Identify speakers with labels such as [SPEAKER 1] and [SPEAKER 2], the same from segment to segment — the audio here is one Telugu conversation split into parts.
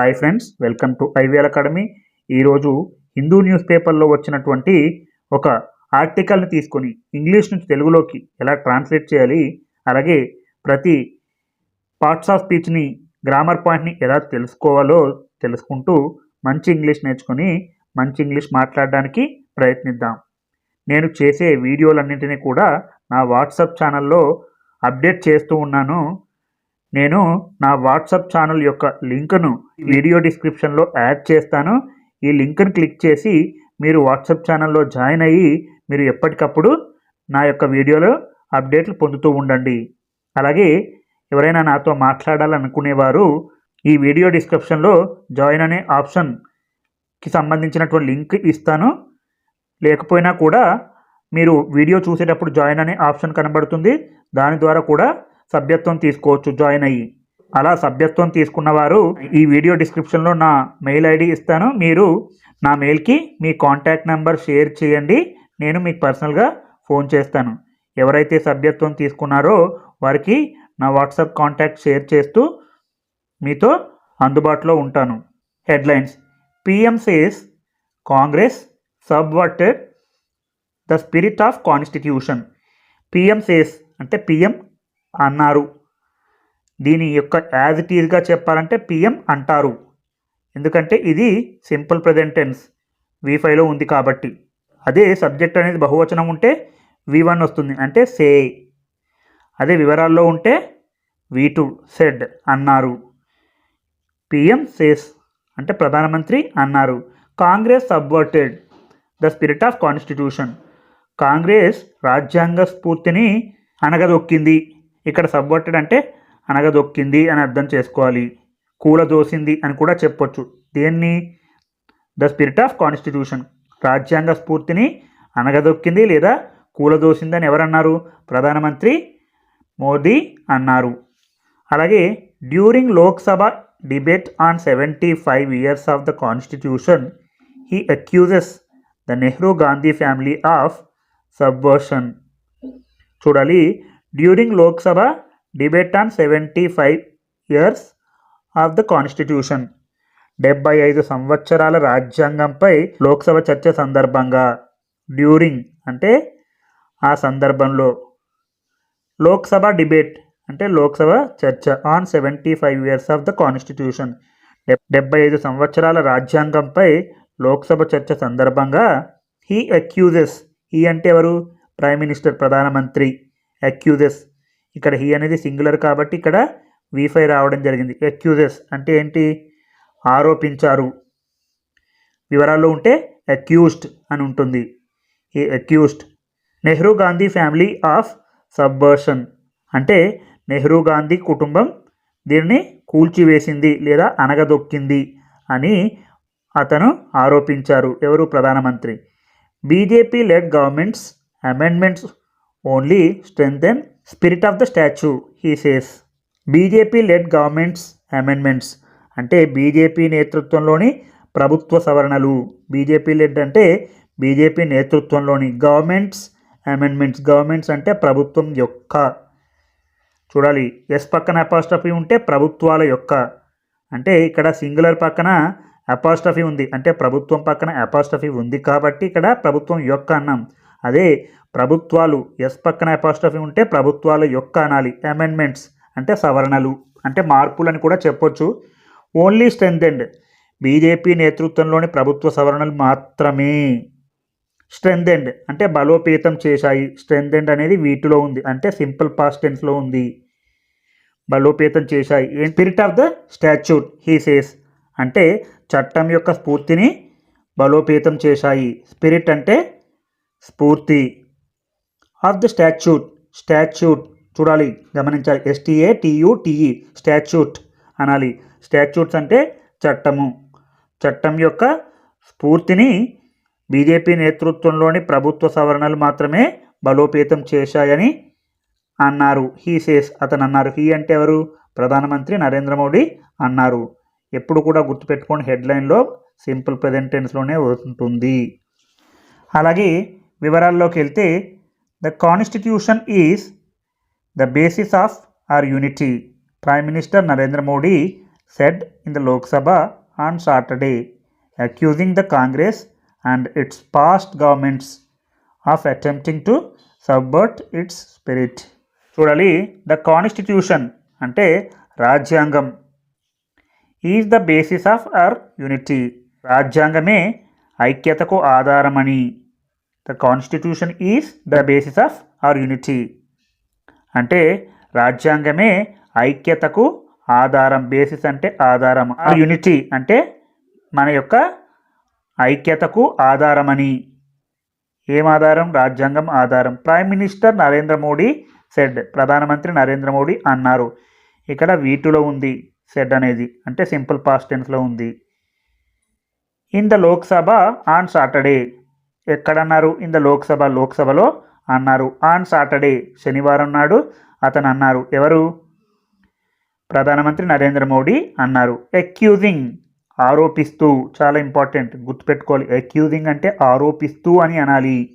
[SPEAKER 1] Hi friends welcome to IVL academy ఈరోజు హిందూ న్యూస్ పేపర్లో వచ్చినటువంటి ఒక ఆర్టికల్ని తీసుకొని ఇంగ్లీష్ నుంచి తెలుగులోకి ఎలా ట్రాన్స్లేట్ చేయాలి అలాగే ప్రతి పార్ట్స్ ఆఫ్ స్పీచ్ని గ్రామర్ పాయింట్ని ఎలా తెలుసుకోవాలో తెలుసుకుంటూ మంచి ఇంగ్లీష్ నేర్చుకొని మంచి ఇంగ్లీష్ మాట్లాడడానికి ప్రయత్నిద్దాం. నేను చేసే వీడియోలన్నింటినీ కూడా నా వాట్సాప్ ఛానల్లో అప్డేట్ చేస్తూ ఉన్నాను. నేను నా వాట్సాప్ ఛానల్ యొక్క లింక్ను వీడియో డిస్క్రిప్షన్లో యాడ్ చేస్తాను. ఈ లింక్ను క్లిక్ చేసి మీరు వాట్సాప్ ఛానల్లో జాయిన్ అయ్యి మీరు ఎప్పటికప్పుడు నా యొక్క వీడియోలో అప్డేట్లు పొందుతూ ఉండండి. అలాగే ఎవరైనా నాతో మాట్లాడాలనుకునేవారు ఈ వీడియో డిస్క్రిప్షన్లో జాయిన్ అనే ఆప్షన్కి సంబంధించినటువంటి లింక్ ఇస్తాను. లేకపోయినా కూడా మీరు వీడియో చూసేటప్పుడు జాయిన్ అనే ఆప్షన్ కనబడుతుంది. దాని ద్వారా కూడా సభ్యత్వం తీసుకోవచ్చు జాయిన్ అయ్యి. అలా సభ్యత్వం తీసుకున్న వారు ఈ వీడియో డిస్క్రిప్షన్లో నా మెయిల్ ఐడి ఇస్తాను. మీరు నా మెయిల్కి మీ కాంటాక్ట్ నెంబర్ షేర్ చేయండి. నేను మీకు పర్సనల్గా ఫోన్ చేస్తాను. ఎవరైతే సభ్యత్వం తీసుకున్నారో వారికి నా వాట్సాప్ కాంటాక్ట్ షేర్ చేస్తూ మీతో అందుబాటులో ఉంటాను. Headlines PM says Congress subverted the spirit of constitution PM says అంటే పిఎం అన్నారు. దీని యొక్క యాజ్ ఇట్ ఈజ్గా చెప్పాలంటే పిఎం అంటారు. ఎందుకంటే ఇది సింపుల్ ప్రజెంట్ టెన్స్ వి ఫైవ్లో ఉంది కాబట్టి. అదే సబ్జెక్ట్ అనేది బహువచనం ఉంటే వి వన్ వస్తుంది. అంటే సే అదే వివరాల్లో ఉంటే వి టూ సెడ్ అన్నారు. పిఎం సేస్ అంటే ప్రధానమంత్రి అన్నారు. Congress subverted the spirit of constitution Congress రాజ్యాంగ స్ఫూర్తిని అనగదొక్కింది. ఇక్కడ సబ్వర్టెడ్ అంటే అనగదొక్కింది అని అర్థం చేసుకోవాలి. కూలదోసింది అని కూడా చెప్పొచ్చు. దేన్ని? ద స్పిరిట్ ఆఫ్ కాన్స్టిట్యూషన్ రాజ్యాంగ స్ఫూర్తిని అనగదొక్కింది లేదా కూలదోసింది అని ఎవరన్నారు? ప్రధానమంత్రి మోదీ అన్నారు. అలాగే during Lok Sabha debate on seventy five years of the constitution he accuses the Nehru Gandhi family of subversion చూడాలి. During Lok Sabha debate on seventy five years of the constitution డెబ్బై ఐదు సంవత్సరాల రాజ్యాంగంపై లోక్సభ చర్చ సందర్భంగా డ్యూరింగ్ అంటే ఆ సందర్భంలో లోక్సభ డిబేట్ అంటే లోక్సభ చర్చ on seventy five years of the constitution డెబ్బై ఐదు సంవత్సరాల రాజ్యాంగంపై లోక్సభ చర్చ సందర్భంగా హీ అక్యూజెస్ హీ అంటే ఎవరు? ప్రైమ్ మినిస్టర్ ప్రధానమంత్రి అక్యూజెస్ ఇక్కడ హీ అనేది సింగులర్ కాబట్టి ఇక్కడ వి ఫైవ్ రావడం జరిగింది. అక్యూజెస్ అంటే ఏంటి? ఆరోపించారు. వివరాల్లో ఉంటే అక్యూస్డ్ అని ఉంటుంది. ఈ accused Nehru Gandhi family of subversion అంటే నెహ్రూ గాంధీ కుటుంబం దీనిని కూల్చివేసింది లేదా అనగదొక్కింది అని అతను ఆరోపించారు. ఎవరు? ప్రధానమంత్రి. BJP led governments amendments only strengthen spirit of the statue he says BJP led governments amendments అంటే బీజేపీ నేతృత్వంలోని ప్రభుత్వ సవరణలు. బీజేపీ లెడ్ అంటే బీజేపీ నేతృత్వంలోని గవర్నమెంట్స్ అమెండ్మెంట్స్ గవర్నమెంట్స్ అంటే ప్రభుత్వం యొక్క. చూడాలి ఎస్ పక్కన అపాస్ట్రఫీ ఉంటే ప్రభుత్వాల యొక్క. అంటే ఇక్కడ సింగులర్ పక్కన అపాస్ట్రఫీ ఉంది. అంటే ప్రభుత్వం పక్కన అపాస్ట్రఫీ ఉంది కాబట్టి ఇక్కడ ప్రభుత్వం యొక్క అన్నాం. అదే ప్రభుత్వాలు ఎస్ పక్కన అపాస్ట్రఫీ ఉంటే ప్రభుత్వాల యొక్క అనాలి అమెండ్మెంట్స్ అంటే సవరణలు అంటే మార్పులని కూడా చెప్పొచ్చు. ఓన్లీ స్ట్రెంథెండ్ బీజేపీ నేతృత్వంలోని ప్రభుత్వ సవరణలు మాత్రమే. స్ట్రెంథెండ్ అంటే బలోపేతం చేశాయి. స్ట్రెంథెండ్ అనేది వీటిలో ఉంది అంటే సింపుల్ పాస్ట్ టెన్స్లో ఉంది. బలోపేతం చేశాయి. Spirit of the statute he says అంటే చట్టం యొక్క స్ఫూర్తిని బలోపేతం చేశాయి. స్పిరిట్ అంటే స్ఫూర్తి. Of the statute. స్టాచ్యూట్ చూడాలి గమనించాలి. ఎస్టీఏ టీయుటిఈ స్టాచ్యూట్ అనాలి. స్టాచ్యూట్స్ అంటే చట్టము. చట్టం యొక్క స్ఫూర్తిని బీజేపీ నేతృత్వంలోని ప్రభుత్వ సవరణలు మాత్రమే బలోపేతం చేశాయని అన్నారు. హీ సేస్ అతను అన్నారు. హీ అంటే ఎవరు? ప్రధానమంత్రి నరేంద్ర మోడీ అన్నారు. ఎప్పుడు కూడా గుర్తుపెట్టుకోండి హెడ్లైన్లో సింపుల్ ప్రెజెంటెన్స్లోనే ఉంటుంది. అలాగే వివరాల్లోకి వెళ్తే the constitution is the basis of our unity prime minister Narendra Modi said in the Lok Sabha on Saturday accusing the Congress and its past governments of attempting to subvert its spirit చూడాలి ద కాన్స్టిట్యూషన్ అంటే రాజ్యాంగం. Is the basis of our unity రాజ్యాంగమే ఐక్యతకు ఆధారమని. The constitution is the basis of our unity అంటే రాజ్యాంగమే ఐక్యతకు ఆధారం బేసిస్ అంటే ఆధారం. ఆ యూనిటీ అంటే మన యొక్క ఐక్యతకు ఆధారమని. ఏం ఆధారం? రాజ్యాంగం ఆధారం. Prime minister Narendra Modi said ప్రధానమంత్రి నరేంద్ర మోడీ అన్నారు. ఇక్కడ వీటిలో ఉంది సెడ్ అనేది. అంటే సింపుల్ పాస్ట్ టెన్స్లో ఉంది. In the Lok Sabha on Saturday ఎక్కడన్నారు? In the Lok Sabha లోక్సభలో అన్నారు. ఆన్ సాటర్డే శనివారం నాడు అతను అన్నారు. ఎవరు? ప్రధానమంత్రి నరేంద్ర మోడీ అన్నారు. ఎక్యూజింగ్ ఆరోపిస్తూ చాలా ఇంపార్టెంట్ గుర్తుపెట్టుకోవాలి. ఎక్యూజింగ్ అంటే ఆరోపిస్తూ అని అనాలి.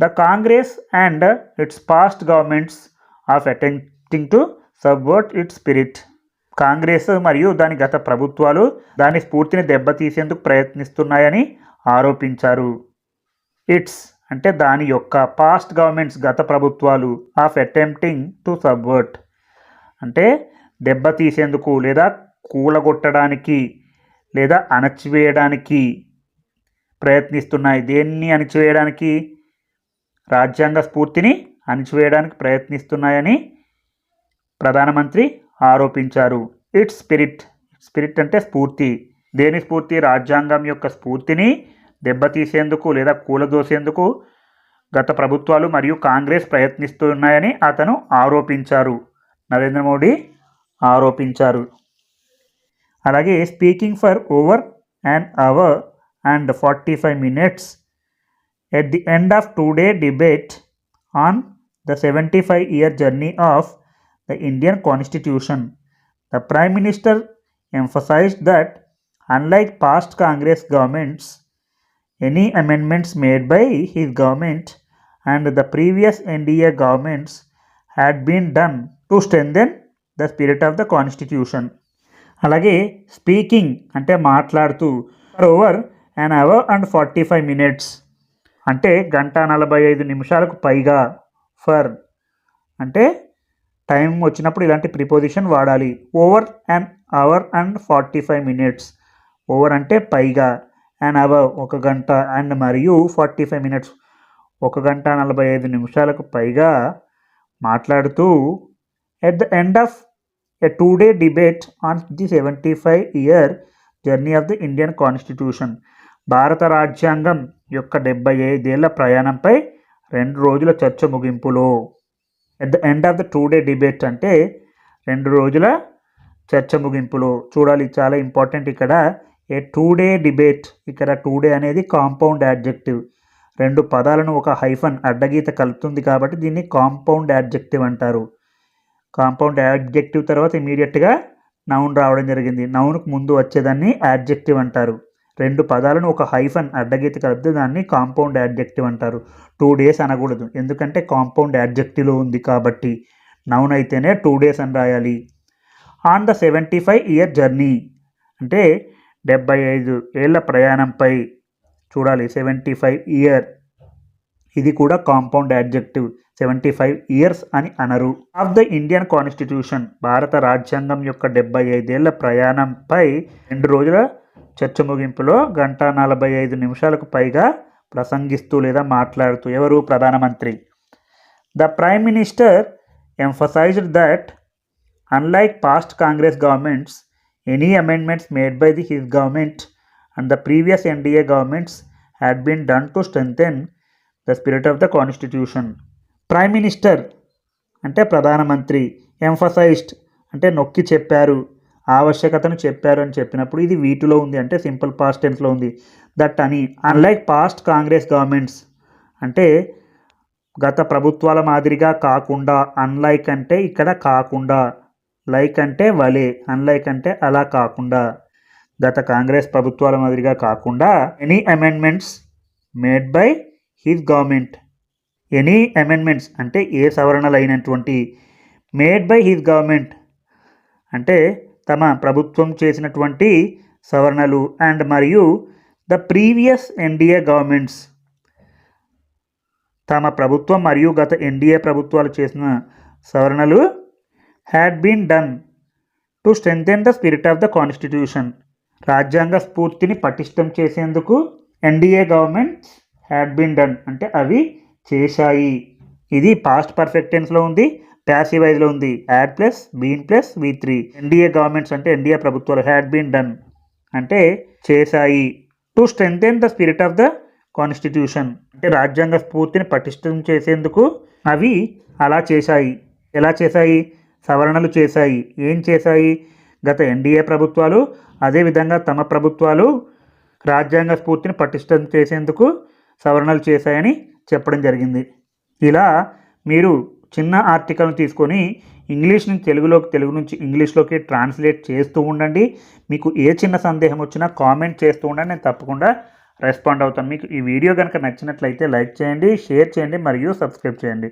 [SPEAKER 1] The Congress and its past governments of attempting to subvert its spirit. Congress మరియు దాని గత ప్రభుత్వాలు దాని స్ఫూర్తిని దెబ్బతీసేందుకు ప్రయత్నిస్తున్నాయని ఆరోపించారు. ఇట్స్ అంటే దాని యొక్క పాస్ట్ గవర్నమెంట్స్ గత ప్రభుత్వాలు ఆఫ్ అటెంప్టింగ్ టు సబ్వర్ట్. అంటే దెబ్బతీసేందుకు లేదా కూలగొట్టడానికి లేదా అణచివేయడానికి ప్రయత్నిస్తున్నాయి. దేన్ని అణచివేయడానికి? రాజ్యాంగ స్ఫూర్తిని అణచివేయడానికి ప్రయత్నిస్తున్నాయని ప్రధానమంత్రి ఆరోపించారు. Its spirit. స్పిరిట్ అంటే స్ఫూర్తి. దేని స్ఫూర్తి? రాజ్యాంగం యొక్క స్ఫూర్తిని దెబ్బతీసేందుకు లేదా కూలదోసేందుకు గత ప్రభుత్వాలు మరియు కాంగ్రెస్ ప్రయత్నిస్తున్నాయని అతను ఆరోపించారు. నరేంద్ర మోడీ ఆరోపించారు. అలాగే speaking for over and hour and forty five minutes at the end of two day debate on the seventy five year journey of the Indian constitution. The prime minister emphasized that unlike past Congress governments, any amendments made by his government and the previous NDA governments had been done to strengthen the spirit of the constitution. అలాగే స్పీకింగ్ అంటే మాట్లాడుతూ for over an hour and forty five minutes అంటే గంట నలభై ఐదు నిమిషాలకు పైగా ఫర్ అంటే టైం వచ్చినప్పుడు ఇలాంటి ప్రిపోజిషన్ వాడాలి over an hour and forty five minutes over అంటే పైగా అండ్ అబవ్ ఒక గంట అండ్ మరియు ఫార్టీ ఫైవ్ మినిట్స్ ఒక గంట నలభై ఐదు నిమిషాలకు పైగా మాట్లాడుతూ at the end of a two day debate on the seventy five year journey of the Indian constitution భారత రాజ్యాంగం యొక్క డెబ్బై ఐదేళ్ళ ప్రయాణంపై రెండు రోజుల చర్చ ముగింపులో. At the end of the two day debate అంటే రెండు రోజుల చర్చ ముగింపులో. చూడాలి చాలా ఇంపార్టెంట్ ఇక్కడ ఏ టూ డే డిబేట్ ఇక్కడ టూ డే అనేది కాంపౌండ్ యాడ్జెక్టివ్ రెండు పదాలను ఒక హైఫన్ అడ్డగీత కలుపుతుంది కాబట్టి దీన్ని కాంపౌండ్ యాడ్జెక్టివ్ అంటారు. కాంపౌండ్ యాడ్జెక్టివ్ తర్వాత ఇమీడియట్గా నౌన్ రావడం జరిగింది. నౌన్కు ముందు వచ్చేదాన్ని యాడ్జెక్టివ్ అంటారు. రెండు పదాలను ఒక హైఫన్ అడ్డగీత కలిపితే దాన్ని కాంపౌండ్ యాడ్జెక్టివ్ అంటారు. టూ డేస్ అనకూడదు. ఎందుకంటే కాంపౌండ్ యాడ్జెక్టివ్లో ఉంది కాబట్టి నౌన్ అయితేనే టూ డేస్ అని రాయాలి. On the seventy five year journey అంటే డెబ్బై ఐదు ఏళ్ళ ప్రయాణంపై చూడాలి. Seventy five year. ఇది కూడా compound adjective seventy five years అని అనరు. Of the Indian constitution. భారత రాజ్యాంగం యొక్క డెబ్బై ఐదేళ్ళ ప్రయాణంపై రెండు రోజుల చర్చ ముగింపులో గంట నలభై ఐదు నిమిషాలకు పైగా ప్రసంగిస్తూ లేదా మాట్లాడుతూ ఎవరు? ప్రధానమంత్రి. The prime minister emphasized that unlike past Congress governments any amendments made by the his government and the previous NDA governments had been done to strengthen the spirit of the constitution prime minister అంటే ప్రధానమంత్రి ఎంఫసైజ్డ్ అంటే నొక్కి చెప్పారు ఆవశ్యకతను చెప్పారు అని చెప్పినప్పుడు ఇది వీటిలో ఉంది అంటే సింపుల్ పాస్ట్ టెన్స్లో ఉంది. దట్ అని అన్లైక్ పాస్ట్ కాంగ్రెస్ గవర్నమెంట్స్ అంటే గత ప్రభుత్వాల మాదిరిగా కాకుండా అన్లైక్ అంటే ఇక్కడ కాకుండా లైక్ అంటే వలే అన్లైక్ అంటే అలా కాకుండా. గత కాంగ్రెస్ ప్రభుత్వాల మాదిరిగా కాకుండా any amendments made by his government any amendments అంటే ఏ సవరణలు అయినటువంటి మేడ్ బై హిస్ గవర్నమెంట్ అంటే తమ ప్రభుత్వం చేసినటువంటి సవరణలు అండ్ మరియు ద ప్రీవియస్ ఎన్డీఏ గవర్నమెంట్స్ తమ ప్రభుత్వం మరియు గత ఎన్డీఏ ప్రభుత్వాలు చేసిన సవరణలు had been done to strengthen the spirit of the constitution రాజ్యాంగ స్ఫూర్తిని పటిష్టం చేసేందుకు NDA governments had been done అంటే అవి చేశాయి. ఇది పాస్ట్ పర్ఫెక్ట్ టెన్స్లో ఉంది ప్యాసివ్ వైజ్లో ఉంది. Had plus been plus V three NDA governments అంటే ఎన్డీఏ ప్రభుత్వాలు హ్యాడ్ బీన్ డన్ అంటే చేశాయి. To strengthen the spirit of the constitution అంటే రాజ్యాంగ స్ఫూర్తిని పటిష్టం చేసేందుకు అవి అలా చేశాయి. ఎలా చేశాయి? సవరణలు చేశాయి. ఏం చేశాయి? గత ఎన్డీఏ ప్రభుత్వాలు అదేవిధంగా తమ ప్రభుత్వాలు రాజ్యాంగ స్ఫూర్తిని పటిష్టం చేసేందుకు సవరణలు చేశాయని చెప్పడం జరిగింది. ఇలా మీరు చిన్న ఆర్టికల్ని తీసుకొని ఇంగ్లీష్ నుంచి తెలుగులోకి తెలుగు నుంచి ఇంగ్లీష్లోకి ట్రాన్స్లేట్ చేస్తూ ఉండండి. మీకు ఏ చిన్న సందేహం వచ్చినా కామెంట్ చేస్తూ ఉండండి. నేను తప్పకుండా రెస్పాండ్ అవుతాను. మీకు ఈ వీడియో కనుక నచ్చినట్లయితే లైక్ చేయండి షేర్ చేయండి మరియు సబ్స్క్రైబ్ చేయండి.